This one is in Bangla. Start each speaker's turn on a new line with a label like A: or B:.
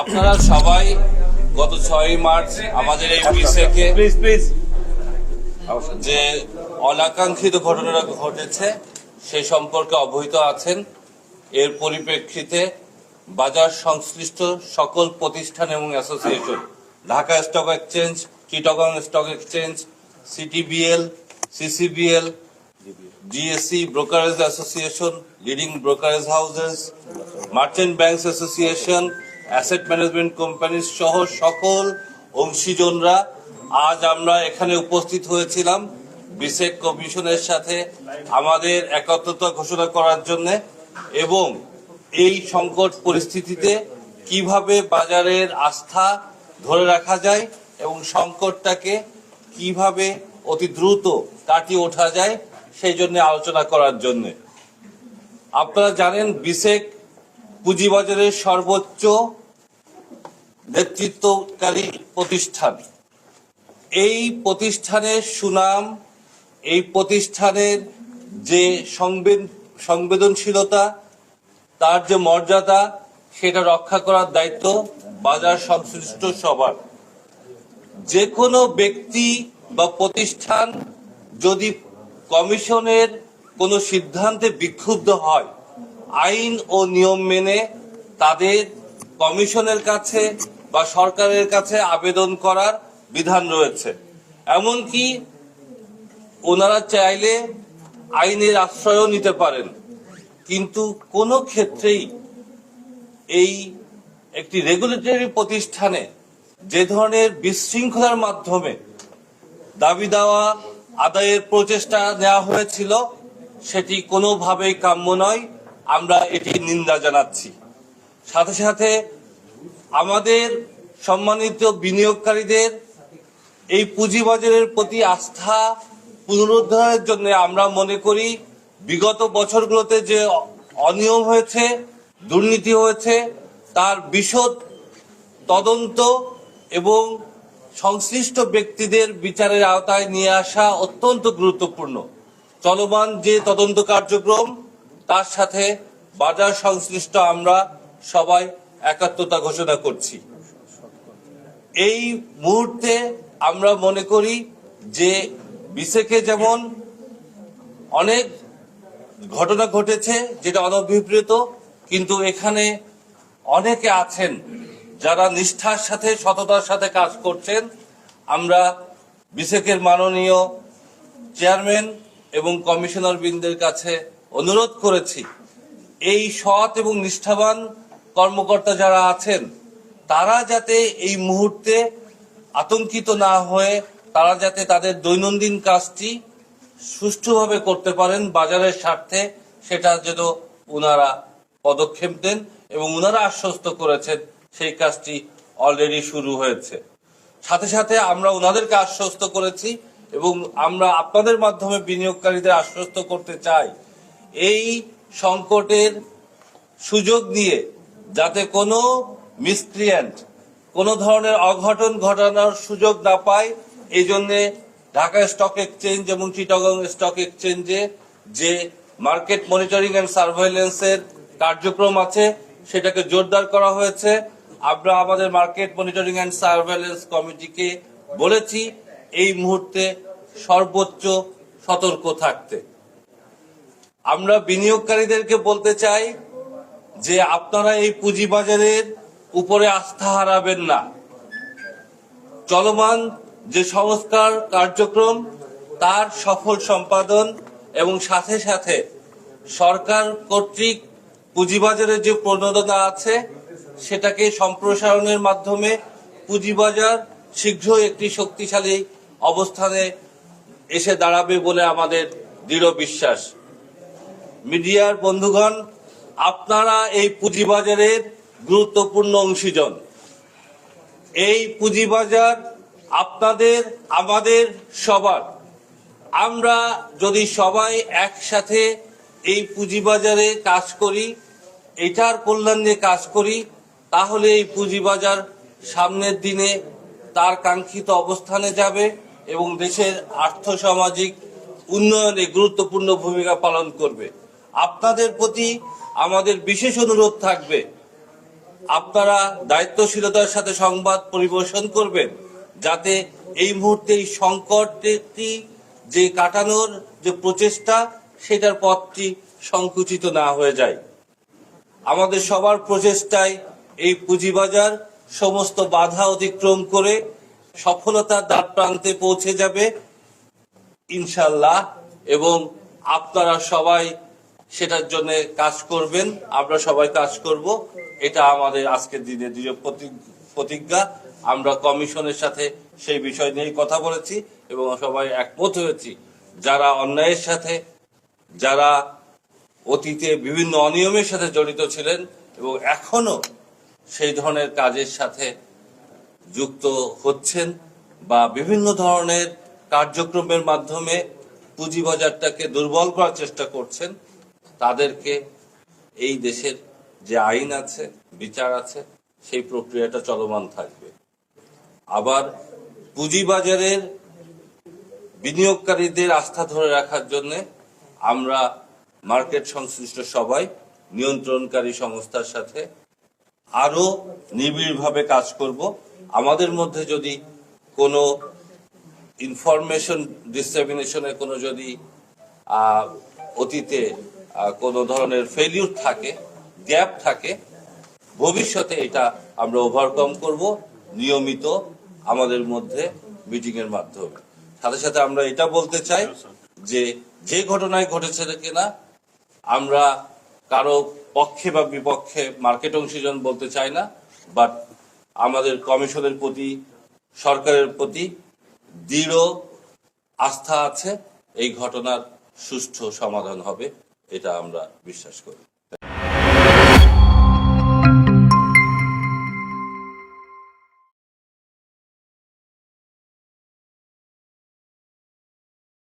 A: আপনারা সবাই গত ছয় মার্চ আমাদের এই
B: প্লিজ
A: যে অনাকাঙ্ক্ষিত ঘটনাটা ঘটেছে সে সম্পর্কে অবহিত আছেন। এর পরিপ্রেক্ষিতে বাজার সংশ্লিষ্ট সকল প্রতিষ্ঠান এবং association Dhaka stock exchange Chittagong stock exchange CTBL CCBL GSC brokerage association leading brokerage houses merchant banks association asset management company সহ সকল অংশীজনরা আজ আমরা এখানে উপস্থিত হয়েছিলাম। বিসেক কমিশনের সাথে আমাদের একত্রতা ঘোষণা করার জন্য এবং এই সংকট পরিস্থিতিতে কীভাবে বাজারের আস্থা ধরে রাখা যায় এবং সংকটটাকে কীভাবে অতি দ্রুত কাটিয়ে ওঠা যায়, সেই জন্য আলোচনা করার জন্য। আপনারা জানেন বিসেক পুঁজিবাজারের সর্বোচ্চ নেতৃত্বকারী প্রতিষ্ঠান। এই প্রতিষ্ঠানের সুনাম, এই প্রতিষ্ঠানের যে সংবেদ- সংবেদনশীলতা, তার যে মর্যাদা, সেটা রক্ষা করার দায়িত্ব বাজার সংশ্লিষ্ট সবার। যে কোনো ব্যক্তি বা প্রতিষ্ঠান যদি কমিশনের কোনো সিদ্ধান্তে বিক্ষুব্ধ হয়, আইন ও নিয়ম মেনে তাদের কমিশনের কাছে বা সরকারের কাছে আবেদন করার বিধান রয়েছে। এমনকি ওনারা চাইলে আইনের আশ্রয়ও নিতে পারেন। কিন্তু কোনো ক্ষেত্রেই এই একটি রেগুলেটরি প্রতিষ্ঠানে যে ধরনের বিশৃঙ্খলার মাধ্যমে দাবি দেওয়া, আদায়ের প্রচেষ্টা নেওয়া হয়েছিল, সেটি কোনোভাবেই কাম্য নয়। আমরা এটি নিন্দা জানাচ্ছি। সাথে সাথে আমাদের সম্মানিত বিনিয়োগকারীদের এই পুঁজিবাজারের প্রতি আস্থা পুনরুদ্ধারের জন্য আমরা মনে করি, বিগত বছরগুলোতে যে অনিয়ম হয়েছে, দুর্নীতি হয়েছে, তার বিশদ তদন্ত এবং সংশ্লিষ্ট ব্যক্তিদের বিচারের আওতায় নিয়ে আসা অত্যন্ত গুরুত্বপূর্ণ। চলমান যে তদন্ত কার্যক্রম, তার সাথে বাজার সংশ্লিষ্ট আমরা সবাই একাত্মতা ঘোষণা করছি। এই মুহূর্তে আমরা মনে করি যে বিসেকে যেমন অনেক ঘটনা ঘটেছে যেটা অনভিপ্রেত, কিন্তু এখানে অনেকে আছেন যারা নিষ্ঠার সাথে, সততার সাথে কাজ করছেন। আমরা বিসেকের মাননীয় চেয়ারম্যান এবং কমিশনার বৃন্দের কাছে অনুরোধ করেছি, এই সৎ এবং নিষ্ঠাবান কর্মকর্তা যারা আছেন, তারা যাতে এই মুহূর্তে আতঙ্কিত না হয়ে তারা যাতে তাদের দৈনন্দিন কাজটি সুষ্ঠুভাবে করতে পারেন, বাজারের স্বার্থে, সেটা যেন ওনারা পদক্ষেপ দেন এবং ওনারা আশ্বস্ত করেছেন সেই কাজটি অলরেডি শুরু হয়েছে। সাথে সাথে আমরা ওনাদেরকে আশ্বস্ত করেছি এবং আমরা আপনাদের মাধ্যমে বিনিয়োগকারীদের আশ্বস্ত করতে চাই। এই সংকটের সুযোগ নিয়ে যাতে কোনো মিসক্রিয়েন্ট কোনো ধরনের অঘটন ঘটানোর সুযোগ না পায় এই জন্যে ঢাকা স্টক এক্সচেঞ্জ এবং চিটাগং স্টক এক্সচেঞ্জে যে মার্কেট মনিটরিং অ্যান্ড সার্ভেলেন্সের কার্যক্রম আছে, সেটাকে জোরদার করা হয়েছে। আমরা আমাদের মার্কেট মনিটরিং অ্যান্ড সার্ভেলেন্স কমিটিকে বলেছি, এই মুহূর্তে সর্বোচ্চ সতর্ক থাকতে। আমরা বিনিয়োগকারীদেরকে বলতে চাই যে আপনারা এই পুঁজিবাজারের উপরে আস্থা হারাবেন না। চলমান যে সংস্কার কার্যক্রম, তার সফল সম্পাদন এবং সাথে সাথে সরকার কর্তৃক পুঁজিবাজারের যে প্রণোদনা আছে, সেটাকে সম্প্রসারণের মাধ্যমে পুঁজিবাজার শীঘ্রই একটি শক্তিশালী অবস্থানে এসে দাঁড়াবে বলে আমাদের দৃঢ় বিশ্বাস। মিডিয়ার বন্ধুগণ আপনারা এই পুঁজিবাজারের গুরুত্বপূর্ণ অংশীজন। এই পুঁজিবাজার আপনাদের, আমাদের সবার। আমরা যদি সবাই একসাথে এই পুঁজিবাজারে কাজ করি, এটার কল্যাণ কাজ করি, তাহলে এই পুঁজিবাজার সামনের দিনে তার কাঙ্ক্ষিত অবস্থানে যাবে এবং দেশের আর্থসামাজিক উন্নয়নে গুরুত্বপূর্ণ ভূমিকা পালন করবে। আপনাদের প্রতি আমাদের বিশেষ অনুরোধ থাকবে। আপনারা দায়িত্বশীলতার সাথে সংবাদ পরিবেশন করবেন, যাতে এই মুহূর্তে এই সংকটটি যে কাটানোর যে প্রচেষ্টা, সেটার পথটি সংকুচিত না হয়ে যায়। আমাদের সবার প্রচেষ্টায় এই পুঁজিবাজার সমস্ত বাধা অতিক্রম করে সফলতার দ্বার প্রান্তে পৌঁছে যাবে ইনশাল্লাহ এবং আপনারা সবাই সেটার জন্য কাজ করবেন। আমরা সবাই কাজ করব। এটা আমাদের আজকের দিনে দৃঢ় প্রতি- প্রতিজ্ঞা। আমরা কমিশনের সাথে সেই বিষয় নিয়ে কথা বলেছি এবং সবাই একমত হয়েছি। যারা অন্যায়ের সাথে, যারা অতীতে বিভিন্ন অনিয়মের সাথে জড়িত ছিলেন এবং এখনও সেই ধরনের কাজের সাথে যুক্ত হচ্ছেন বা বিভিন্ন ধরনের কার্যক্রমের মাধ্যমে পুঁজিবাজারটাকে দুর্বল করার চেষ্টা করছেন তাদেরকে এই দেশের যে আইন আছে, বিচার আছে, সেই প্রক্রিয়াটা চলমান থাকবে। আবার পুঁজিবাজারের বিনিয়োগকারীদের আস্থা ধরে রাখার জন্য আমরা মার্কেট সংশ্লিষ্ট সবাই, নিয়ন্ত্রণকারী সংস্থার সাথে আরও নিবিড়ভাবে কাজ করব। আমাদের মধ্যে যদি কোনো ইনফরমেশন ডিসেমিনেশনের কোনো যদি অতীতে কোনো ধরনের ফেলিউর থাকে গ্যাপ থাকে, ভবিষ্যতে এটা আমরা ওভারকাম করব, নিয়মিত আমাদের মধ্যে মিটিং এর মাধ্যমে। সাথে সাথে আমরা এটা বলতে চাই যে যে ঘটনায় ঘটেছে কিনা, আমরা কারও পক্ষে বা বিপক্ষে মার্কেট অংশীজন বলতে চাই না বাট আমাদের কমিশনের প্রতি, সরকারের প্রতি দৃঢ় আস্থা আছে, এই ঘটনার সুষ্ঠু সমাধান হবে। এটা আমরা বিশ্বাস করি।